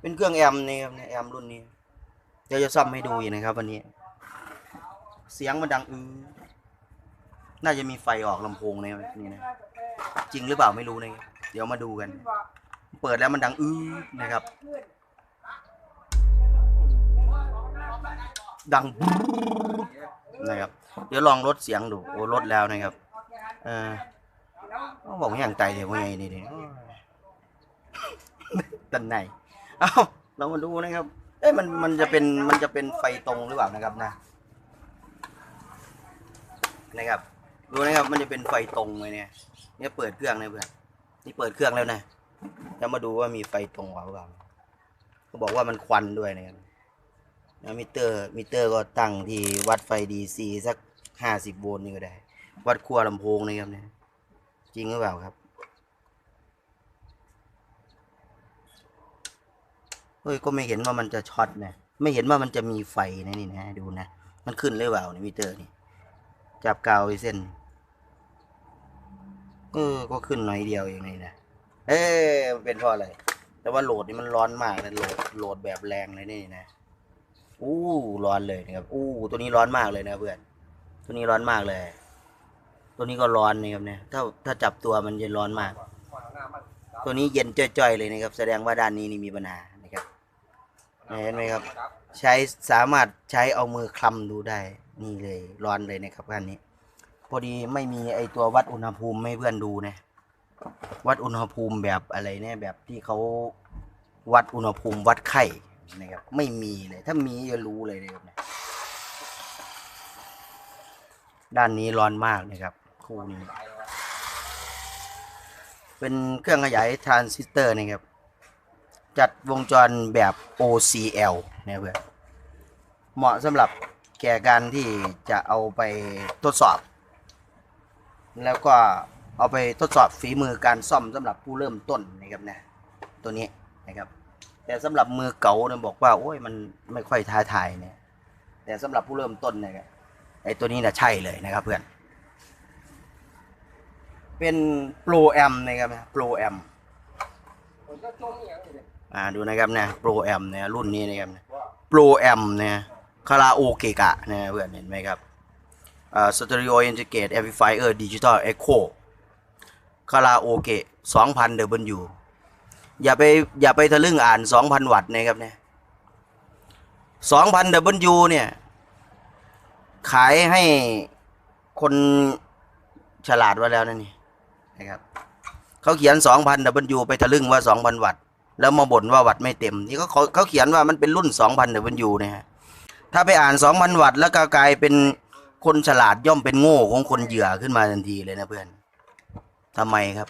เป็นเครื่องแอมนี่ครับเนี่ยแอมรุ่นนี้เดี๋ยวจะซ่อมให้ดูอยู่นะครับ วันนี้ เสียงมันดังอื้อน่าจะมีไฟออกลำโพงในนี่นะจริงหรือเปล่าไม่รู้นะเดี๋ยวมาดูกัน เปิดแล้วมันดังอื้อนะครับ ดังนะครับ เดี๋ยวลองลดเสียงดูโอ้ลดแล้วนะครับ เออเขาบอกอย่างไตเดี๋ยวว่าไงนี่นี่ยตันไหน เอาเรามาดูนะครับ เอ้ยมันมันจะเป็นมันจะเป็นไฟตรงหรือเปล่านะครับนะ นะครับดูนะครับมันจะเป็นไฟตรงเลยเนี่ยเนี่ยเปิดเครื่องนะเพื่อนนี่เปิดเครื่องแล้วนะแล้วมาดูว่ามีไฟตรงหรือเปล่าเขาบอกว่ามันควันด้วยนะครับแล้วมิเตอร์ มิเตอร์ก็ตั้งที่วัดไฟดีซีสักห้าสิบโวลต์นี่ก็ได้ วัดขั้วลำโพงนะครับเนี่ยจริงหรือเปล่าครับ ฮ้ยก็ไม่เห็นว่ามันจะช็อตนะไม่เห็นว่ามันจะมีไฟนะนี่นะดูนะ มันขึ้นหรือเปล่าในมิเตอร์นี่ จับกาวไว้เส้นเออก็ขึ้นหน่อยเดียวเองนี่นะเอ๊ะมันเป็นเพราะอะไร แต่ว่าโหลดนี่มันร้อนมากนะโหลดโหลดแบบแรงเลยนี่นะอู้ร้อนเลยนะครับอู้ตัวนี้ร้อนมากเลยนะเพื่อนตัวนี้ร้อนมากเลย ตัวนี้ก็ร้อนนะครับเนี่ยถ้าถ้าจับตัวมันจะร้อนมาก ตัวนี้เย็นจ้อยๆเลยนะครับ แสดงว่าด้านนี้นี่มีปัญหา เห็นไหมครับ ใช้สามารถใช้เอามือคลำดูได้นี่เลยร้อนเลยนะครับอันนี้ พอดีไม่มีไอตัววัดอุณหภูมิให้เพื่อนดูนะวัดอุณหภูมิแบบอะไรเนี่ยแบบที่เขาวัดอุณหภูมิวัดไข้นะครับไม่มีเลยถ้ามีจะรู้เลยนะครับเนี่ยด้านนี้ร้อนมากนะครับ คู่นี้ เป็นเครื่องขยายทรานซิสเตอร์นะครับ จัดวงจรแบบ OCL นะเพื่อนเหมาะสำหรับแก่การที่จะเอาไปทดสอบ แล้วก็เอาไปทดสอบฝีมือการซ่อมสำหรับผู้เริ่มต้นนะครับนะตัวนี้นะครับแต่สำหรับมือเก่าเนี่ยบอกว่าโอ้ยมันไม่ค่อยท้าทายเนี่ยแต่สำหรับผู้เริ่มต้นเนี่ยไอ้ตัวนี้นะใช่เลยนะครับเพื่อนเป็นโปรแอมนะครับโปรแอมอ่า อ่าดูนะครับเนะโปรแอมเนี่ยรุ่นนี้นะครับโปรแอมเนี่ยคาราโอเกะนะเพื่อนเห็นไหมครับอ่าสเตอริโออินทิเกตแอมพลิฟายเออร์ดิจิตอลเอ็กโคคาราโอเกะ2,000เดบิวอย่าไปอย่าไปทะลึ่งอ่าน2,000วัตต์นะครับเนี่ย2,000เดบิวเนี่ย ขายให้คนฉลาดไว้แล้วนั่นนี่นะครับเขาเขียน2,000 W ไปทะลึ่งว่า2,000วัตต์ แล้วมาบ่นว่าวัตต์ไม่เต็มที่เขาเขาเขียนว่ามันเป็นรุ่น 2,000 W นะฮะถ้าไปอ่าน 2,000 วัตต์แล้วก็กลายเป็นคนฉลาดย่อมเป็นโง่ของคนเหยื่อขึ้นมาทันทีเลยนะเพื่อนทำไมครับ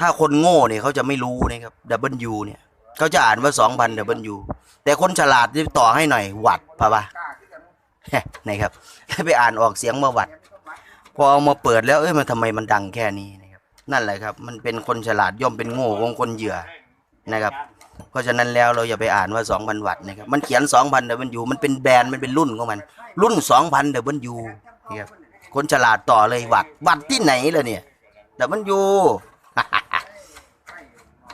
ถ้าคนโง่เนี่ยเขาจะไม่รู้นะครับ W เนี่ยเขาจะอ่านว่า 2,000 W แต่คนฉลาดที่ต่อให้หน่อยวัตต์ป่ะปะนะครับไปอ่านออกเสียงมาวัตต์พอเอามาเปิดแล้วเอ้ยมันทำไมมันดังแค่นี้นะครับ นั่นแหละครับ มันเป็นคนฉลาดย่อมเป็นโง่ของคนเหยื่อ นะครับ เพราะฉะนั้นแล้วเราอย่าไปอ่านว่า 2,000 วัตต์นะครับ มันเขียน 2,000เดมันอยู่มันเป็นแบรนด์มันเป็นรุ่นของมัน รุ่น 2,000เดมันยูนะครับคนฉลาดต่อเลยวัตต์วัตต์ที่ไหนล่ะเนี่ยเดมันยู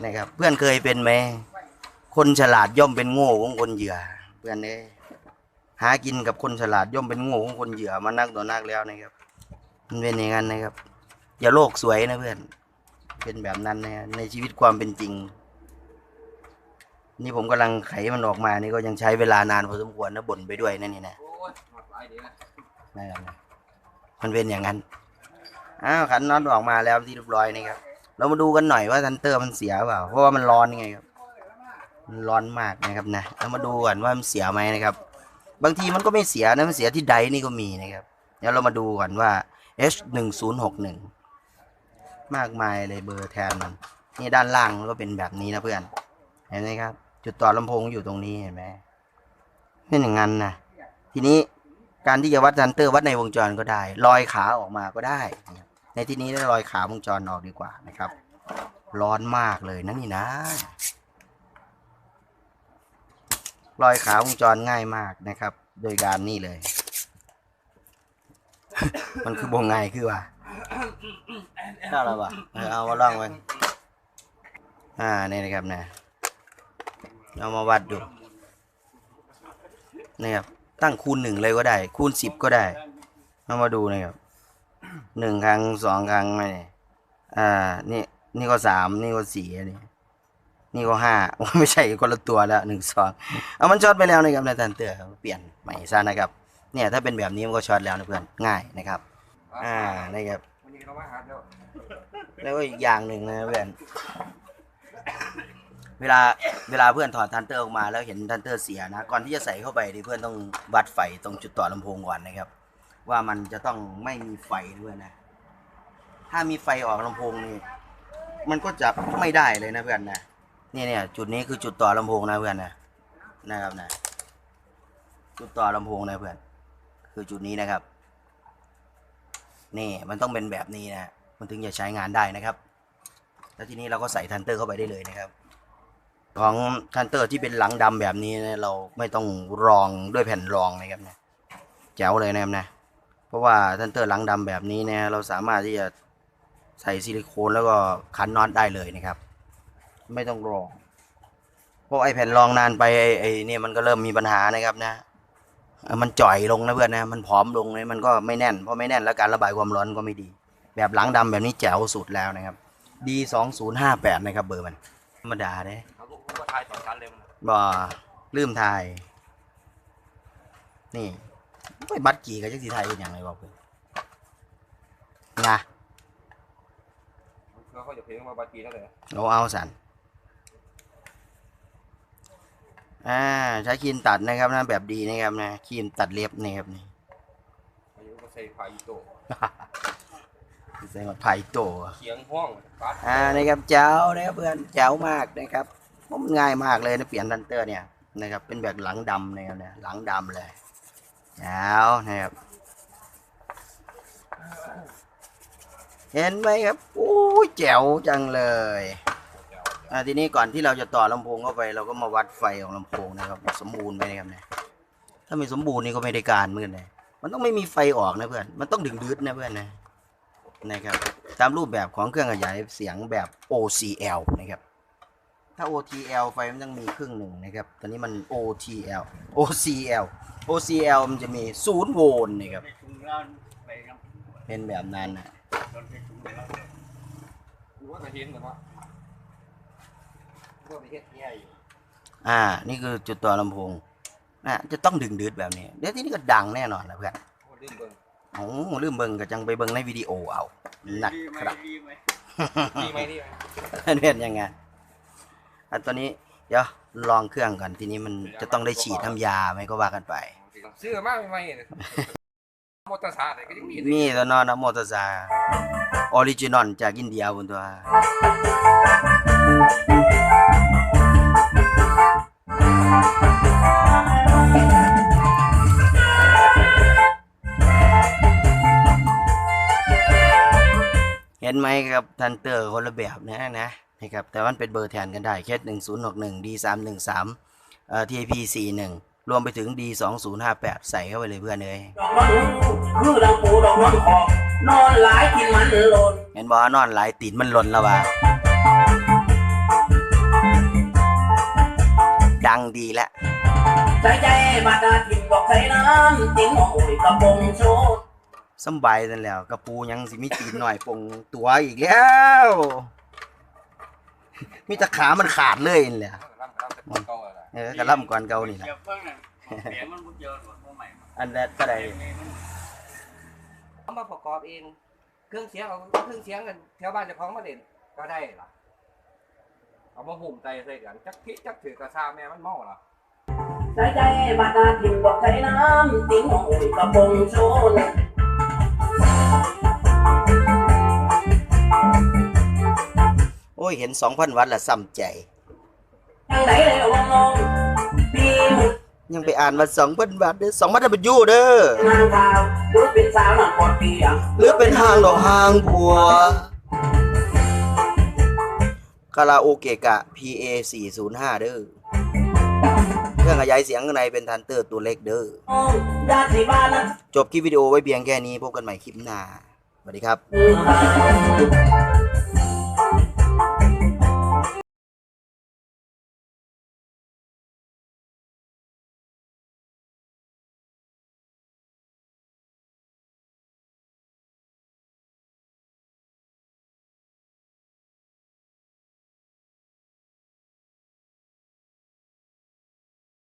นะครับเพื่อนเคยเป็นไหมคนฉลาดย่อมเป็นโง่ของคนเหยื่อ เพื่อนเอ้ยหากินกับคนฉลาดย่อมเป็นโง่ของคนเหยื่อมานักต่อนักแล้วนะครับ มันเป็นอย่างนั้นนะครับ อย่าโลกสวยนะเพื่อน เป็นแบบนั้นนะในชีวิตความเป็นจริง นี่ผมกำลังไขมันออกมานี่ก็ยังใช้เวลานานพอสมควรนะบ่นไปด้วยนั่นนี่นะนะครับนะมันเป็นอย่างนั้นอ้าวขันน็อตออกมาแล้วที่เรียบร้อยนี่ครับ เรามาดูกันหน่อยว่าทันเตอร์มันเสียเปล่าเพราะว่ามันร้อนไงครับมันร้อนมากนะครับนะเรามาดูก่อนว่ามันเสียไหมนะครับ บางทีมันก็ไม่เสียนะมันเสียที่ไดร์นี่ก็มีนะครับเดี๋ยวเรามาดูก่อนว่า H หนึ่งศูนย์หกหนึ่งมากมายเลยเบอร์แทนมันนี่ด้านล่างมันก็เป็นแบบนี้นะเพื่อน เห็นไหมครับ จุดต่อลำโพงอยู่ตรงนี้เห็นไหมเป็นอย่างนั้นนะทีนี้การที่จะวัดทันเตอร์วัดในวงจรก็ได้ ลอยขาออกมาก็ได้นะครับในที่นี้ได้ลอยขาวงจรออกดีกว่านะครับ ร้อนมากเลยนะนี่นะลอยขาวงจรง่ายมากนะครับ โดยการนี่เลย มันคือบงไงายคือว่าได้แล้วป่ะเออเอามาลองไว้อ่านี่นะครับนะ เอามาวัดดูนะครับตั้งคูณหนึ่งเลยก็ได้ คูณสิบก็ได้เอามาดูนะครับหนึ่งครั้งสองครั้งไม่เนี่ยอ่านี่นี่ก็สามนี่ก็สี่อันนี่นี่ก็ห้าโอ้ไม่ใช่คนละตัวแล้วหนึ่งสองเอามันช็อตไปแล้วนะครับในทันเตอร์เปลี่ยนใหม่ซะนะครับ เนี่ยถ้าเป็นแบบนี้มันก็ช็อตแล้วนะเพื่อนง่ายนะครับ อ่านะครับวันนี้เรามาหาแล้วแล้วก็อีกอย่างหนึ่งนะเพื่อน เวลาเวลาเพื่อนถอดทันเตอร์ออกมาแล้วเห็นทันเตอร์เสียนะ ก่อนที่จะใส่เข้าไปดิเพื่อนต้องวัดไฟตรงจุดต่อลำโพงก่อนนะครับ ว่ามันจะต้องไม่มีไฟด้วยนะ ถ้ามีไฟออกลำโพงนี่มันก็จะไม่ได้เลยนะเพื่อนนะนี่เนี่ยจุดนี้คือจุดต่อลำโพงนะเพื่อนนะนะครับนะจุดต่อลำโพงนะเพื่อน คือจุดนี้นะครับ นี่มันต้องเป็นแบบนี้นะมันถึงจะใช้งานได้นะครับ แล้วทีนี้เราก็ใส่ทันเตอร์เข้าไปได้เลยนะครับ ของทันเตอร์ที่เป็นหลังดำแบบนี้นะเราไม่ต้องรองด้วยแผ่นรองนะครับนะแจ๋วเลยนะครับนะ เพราะว่าทันเตอร์หลังดำแบบนี้เนี่ยเราสามารถที่จะใส่ซิลิโคนแล้วก็คันน็อตได้เลยนะครับ ไม่ต้องรองเพราะไอ้แผ่นรองนานไปไอ้ไอเนี่ยมันก็เริ่มมีปัญหานะครับนะมันจ่อยลงนะเพื่อนนะมันผอมลงเลยมันก็ไม่แน่นเพราะไม่แน่นแล้วการระบายความร้อนก็ไม่ดี แบบหลังดำแบบนี้แจ๋วสุดแล้วนะครับ D สองศูนย์ห้าแปดนะครับเบอร์มันธรรมดาเด้ ทายสองชั้นเลยมันบ่ลืมทาย นี่ไปบัตรกี่กับจักสีไทยเป็นอย่างไรบอกเพื่อนนะเขาเขาจะเพลงมาบาจีนั่นเลยเราเอาสันอ่าใช้ครีมตัดนะครับนะแบบดีนะครับนะครีมตัดเล็บนะครับนี่อายุก็ใส่พายุโตใส่มาไผ่โตเขียงห้องปัดอ่านะครับเจ้านะครับเพื่อนเจ้ามากนะครับ ผมง่ายมากเลยนะเปลี่ยนทันเตอร์เนี่ยนะครับเป็นแบบหลังดำนะครับเนี่ยหลังดำเลยเจ้านะครับเห็นไหมครับโอ้ยแจ๋วจังเลยอ่าทีนี้ก่อนที่เราจะต่อลำโพงเข้าไป เราก็มาวัดไฟของลำโพงนะครับ สมบูรณ์ไหมนะครับเนี่ยถ้าไม่สมบูรณ์นี่ก็ไม่ได้การเหมือนกันเลยมันต้องไม่มีไฟออกนะเพื่อนมันต้องดึงดืดนะเพื่อนนะนะครับตามรูปแบบของเครื่องขยายเสียงแบบ OCL นะครับ ถ้า OTL ไฟมันต้องมีครึ่งหนึ่งนะครับ ตอนนี้มัน OTL OCL OCL มันจะมีศูนย์โวลต์นะครับ เป็นแบบนั้นนะกูว่ากระเทียนเหมือนว่าก็ไปเฮ็ดแย่อยู่อ่า นี่คือจุดต่อลำโพงนะจะต้องดึงดืดแบบนี้ เดี๋ยวทีนี้ก็ดังแน่นอนนะเพื่อนโอ้ดื้อเบิ่งโอ้ลืมเบิ่งก็จังไปเบิ่งในวิดีโอเอานักครับดีไหมดีไหมเป็นยังไง อะตัวนี้เดี๋ยวลองเครื่องก่อนทีนี้มันจะต้องได้ฉีดน้ำยาไหมก็ว่ากันไปเสื้อมากไหมเนี่ยมอเตอร์ไซค์ก็ยังมีมีตัวนอนนะโมตซาออริจินอลจากอินเดียบนตัวเห็นไหมครับทันเตอร์คนละแบบนะนะ นะครับแต่มันเป็นเบอร์แทนกันได้แค่หนึ่งศูนย์หกหนึ่งดีสามหนึ่งสามเอ่อทีพีสี่หนึ่งรวมไปถึงดีสองศูนย์ห้าแปดใส่เข้าไปเลยเพื่อนเลยดอกมันคือดังปูดอกมันขอบนอนหลายกินมันหล่นเห็นบ่นอนหลายตีนมันหล่นแล้วว่าดังดีแล้วใจใจบาดาทิมดอกใส่น้ำติ้งโอ้ยกระปงโชดสำบายนั่นแหล้วกระปูยังสิมีตีนหน่อยปงตัวอีกแล้ว มีแตะขามันขาดเลยนี่แหละล่ำล่ำก็อะไรเออกระล่ำก่อนเก่านี่แหละเดี๋ยวเพิ่งน่ะแผลมันบุญเยอะกว่าพวกใหม่มาอันแรกก็ได้เอามาประกอบเอง เครื่องเสียงเอาเครื่องเสียงกันแถวบ้านเจ้าของมาเด่นก็ได้ล่ะเอามาหุ่มใจใส่กันจักพิจักถือกระซาแม่มันเมาล่ะใจใจบาดาทิมดอกใส่น้ำติ้งโอ้ยกระปงโชด เห็นสองพันวัตต์ละซ้ำใจ ยังไหนเลยว่างงปีหมดยังไปอ่านว่าสองพันวัตต์เด้อสองพันวัตต์ยูเด้อนางข่าวรู้เป็นสาวหนักกอดเปียหรือเป็นห้างดอกห้างบัวคาราโอเกะกะ PA 405เด้อเครื่องขยายเสียงข้างในเป็นทันเตอร์ตัวเล็กเด้อโอ้ยาสีบ้านนะจบคลิปวิดีโอไว้เพียงแค่นี้พบกันใหม่คลิปหน้าสวัสดีครับอืม